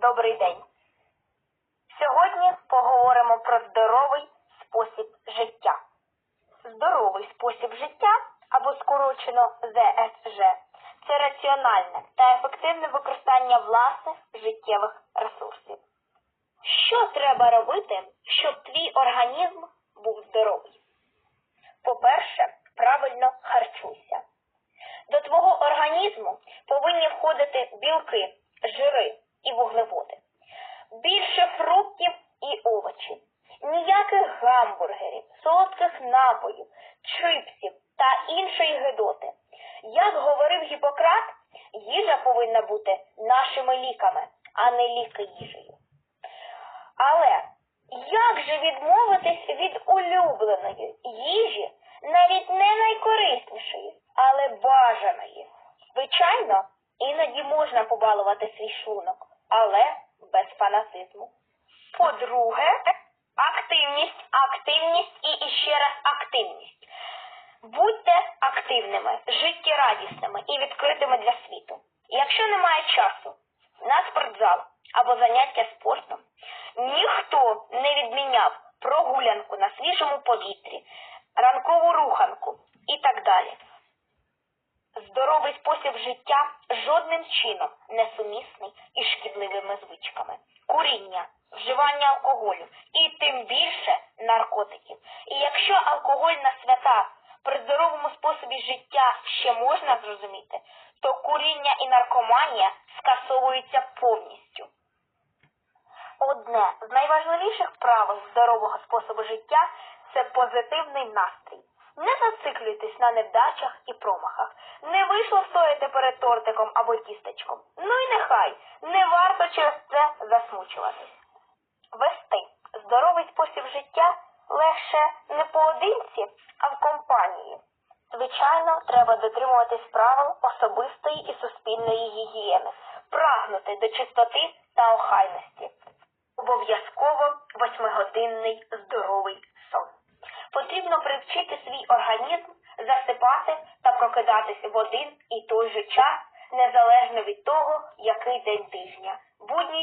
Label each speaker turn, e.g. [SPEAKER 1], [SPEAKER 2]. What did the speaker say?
[SPEAKER 1] добрий день. Сьогодні поговоримо про здоровий спосіб життя. Здоровий спосіб життя або скорочено ЗСЖ це раціональне та ефективне використання власних життєвих ресурсів. Що треба робити, щоб твій організм був здоровий? По-перше, правильно харчуйся. До твого організму повинні входити білки, жири і вуглеводи. Більше фруктів і овочів. Ніяких гамбургерів, солодких напоїв, чипсів та іншої гидоти. Як говорив Гіппократ, їжа повинна бути нашими ліками, а не ліки їжею. Але як же відмовитись від улюбленої їжі, навіть не найкориснішої, але бажаної? Звичайно, іноді можна побалувати свій шлунок, але без фанатизму. По-друге, активність, активність і іще раз активність. Будьте активними, життєрадісними і відкритими для світу. Якщо немає часу на спортзал або заняття спортом, ніхто не відміняв прогулянку на свіжому повітрі, ранкову Спосіб життя жодним чином не сумісний із шкідливими звичками. Куріння, вживання алкоголю і тим більше наркотиків. І якщо алкогольна свята при здоровому способі життя ще можна зрозуміти, то куріння і наркоманія скасовуються повністю. Одне з найважливіших правил здорового способу життя це позитивний настрій. Не зациклюйтесь на невдачах і промахах. Не вийшло стояти перед тортиком або тістечком. Ну і нехай не варто через це засмучуватись. Вести здоровий спосіб життя легше не поодинці, а в компанії. Звичайно, треба дотримуватись правил особистої і суспільної гігієни, прагнути до чистоти та охайності. Обов'язково восьмигодинний здоровий. Потрібно привчити свій організм засипати та прокидатися в один і той же час, незалежно від того, який день тижня, будній